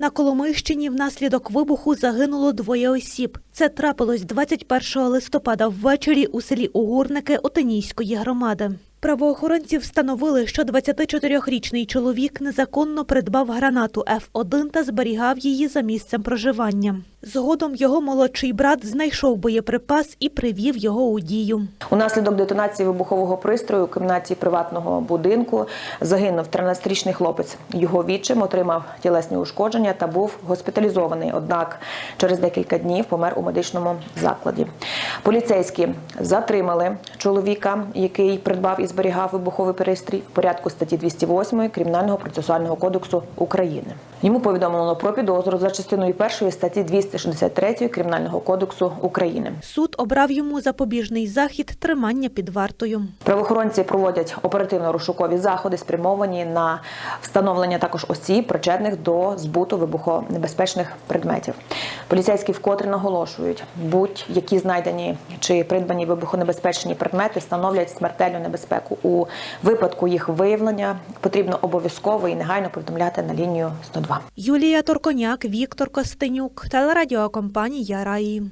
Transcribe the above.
На Коломийщині внаслідок вибуху загинуло двоє осіб. Це трапилось 21 листопада ввечері у селі Угурники Отинійської громади. Правоохоронці встановили, що 24-річний чоловік незаконно придбав гранату Ф1 та зберігав її за місцем проживання. Згодом його молодший брат знайшов боєприпас і привів його у дію. Унаслідок детонації вибухового пристрою у кімнаті приватного будинку загинув 13-річний хлопець. Його відчим отримав тілесні ушкодження та був госпіталізований. Однак через декілька днів помер у медичному закладі. Поліцейські затримали чоловіка, який придбав і зберігав вибуховий пристрій в порядку статті 208 Кримінального процесуального кодексу України. Йому повідомлено про підозру за частиною першої статті 263 Кримінального кодексу України. Суд обрав йому запобіжний захід тримання під вартою. Правоохоронці проводять оперативно-розшукові заходи, спрямовані на встановлення також осіб, причетних до збуту вибухонебезпечних предметів. Поліцейські вкотре наголошують, будь-які знайдені чи придбані вибухонебезпечні предмети становлять смертельну небезпеку. У випадку їх виявлення потрібно обов'язково і негайно повідомляти на лінію 102. Юлія Торконяк, Віктор Костенюк, телерадіокомпанія Раї.